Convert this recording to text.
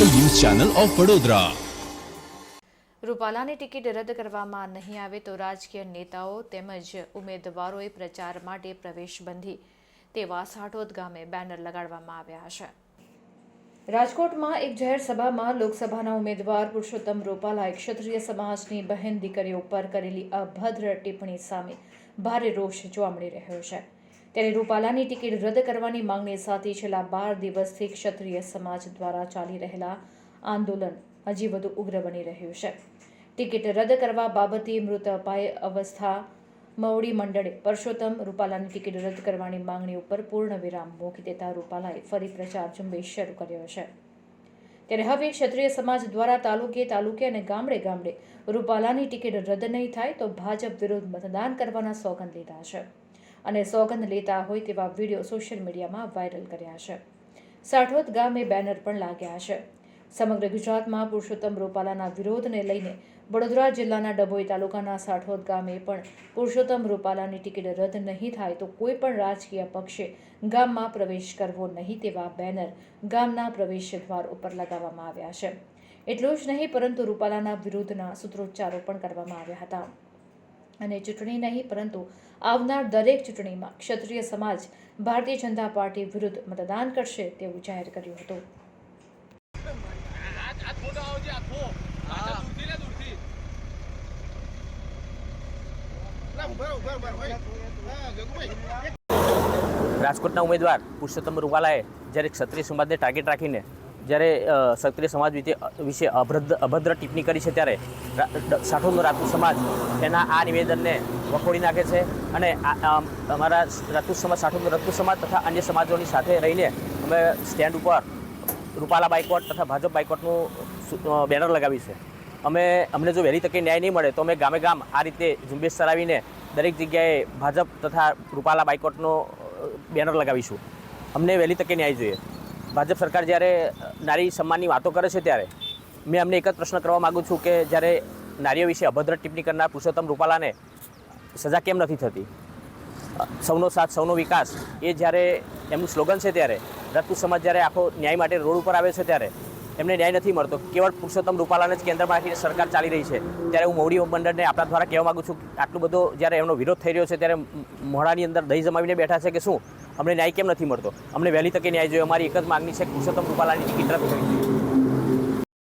Channel of Vadodara. રૂપાલાની ticket રદ કરવામાં નહીં આવે તો રાજકીય નેતાઓ તેમજ ઉમેદવારોએ પ્રચાર માટે પ્રવેશ બંધી. તેવા સાઠોદ ગામે બેનર લગાડવામાં આવ્યા છે. રાજકોટમાં એક જાહેર સભામાં લોકસભાના ઉમેદવાર પુરુષોત્તમ રૂપાલાએ ક્ષત્રિય સમાજની બહેન દીકરીઓ પર કરેલી અભદ્ર ટિપ્પણી સામે ભારે રોષ જોવા મળી રહ્યો છે. ત્યારે રૂપાલાની ટિકિટ રદ કરવાની માંગણી સાથે છેલ્લા બાર દિવસથી ક્ષત્રિય સમાજ દ્વારા ચાલી રહેલા આંદોલન હજી વધુ ઉગ્ર બની રહ્યું છે. ટિકિટ રદ કરવા બાબતે મૃત અપાય અવસ્થા મવડી મંડળે પરસોત્તમ રૂપાલાની ટિકિટ રદ કરવાની માંગણી ઉપર પૂર્ણ વિરામ મૂકી દેતા રૂપાલાએ ફરી પ્રચાર ઝુંબેશ શરૂ કર્યો છે. ત્યારે હવે ક્ષત્રિય સમાજ દ્વારા તાલુકે તાલુકે અને ગામડે ગામડે રૂપાલાની ટિકિટ રદ નહીં થાય તો ભાજપ વિરુદ્ધ મતદાન કરવાના સોગંદ લીધા છે. અને સોગંદ લેતા હોય તેવા વીડિયો સોશિયલ મીડિયામાં વાયરલ કર્યા છે. સાઠોદ ગામે બેનર પણ લાગ્યા છે. સમગ્ર ગુજરાતમાં પુરુષોત્તમ રૂપાલાના વિરોધને લઈને વડોદરા જિલ્લાના ડભોઈ તાલુકાના સાઠોદ ગામે પણ પુરુષોત્તમ રૂપાલાની ટિકિટ રદ નહીં થાય તો કોઈ પણ રાજકીય પક્ષે ગામમાં પ્રવેશ કરવો નહીં તેવા બેનર ગામના પ્રવેશ દ્વાર ઉપર લગાવવામાં આવ્યા છે. એટલું જ નહીં પરંતુ રૂપાલાના વિરુદ્ધના સૂત્રોચ્ચારો પણ કરવામાં આવ્યા હતા. અને ચૂંટણી નહીં, પરંતુ આવનાર દરેક ચૂંટણીમાં ક્ષત્રિય સમાજ ભારતીય જનતા પાર્ટી વિરુદ્ધ મતદાન કરશે તેવું જાહેર કર્યું હતું. રાજકોટના ઉમેદવાર પુરુષોત્તમ રૂપાલાએ જ્યારે ક્ષત્રિય સમાજને ટાર્ગેટ રાખીને જ્યારે ક્ષત્રિય સમાજ વિશે વિશે અભદ્ર અભદ્ર ટિપ્પણી કરી છે ત્યારે સાઠોનો રાજપૂત સમાજ એના આ નિવેદનને વખોડી નાખે છે અને અમારા રાજપૂત સમાજ, સાઠોનો રાજપૂત સમાજ તથા અન્ય સમાજોની સાથે રહીને અમે સ્ટેન્ડ ઉપર રૂપાલા બાઇકોટ તથા ભાજપ બાઇકોટનું બેનર લગાવી છે. અમે, અમને જો વહેલી તકે ન્યાય નહીં મળે તો અમે ગામે ગામ આ રીતે ઝુંબેશ ચલાવીને દરેક જગ્યાએ ભાજપ તથા રૂપાલા બાયકોટનો બેનર લગાવીશું. અમને વહેલી તકે ન્યાય જોઈએ. ભાજપ સરકાર જ્યારે નારી સન્માનની વાતો કરે છે ત્યારે મેં અમને એક જ પ્રશ્ન કરવા માગું છું કે જ્યારે નારીઓ વિશે અભદ્ર ટિપ્પણી કરનાર પુરુષોત્તમ રૂપાલાને સજા કેમ નથી થતી? સૌનો સાથ, સૌનો વિકાસ એ જ્યારે એમનું સ્લોગન છે ત્યારે, રાજપૂત સમાજ જ્યારે આખો ન્યાય માટે રોડ ઉપર આવે છે ત્યારે એમને ન્યાય નથી મળતો. કેવળ પુરુષોત્તમ રૂપાલાને જ કેન્દ્રમાં રાખીને સરકાર ચાલી રહી છે. ત્યારે હું મોવડી મંડળને આપણા દ્વારા કહેવા માગું છું આટલું બધો જ્યારે એમનો વિરોધ થઈ રહ્યો છે ત્યારે મોડાની અંદર દહીં જમાવીને બેઠા છે કે શું? અમને ન્યાય કેમ નથી મળતો? અમને વહેલી તકે ન્યાય જોઈએ. અમારી એક જ માગણી છે પુરુષોત્તમ રૂપાલાની ટિકિટ રદ કરવી જોઈએ.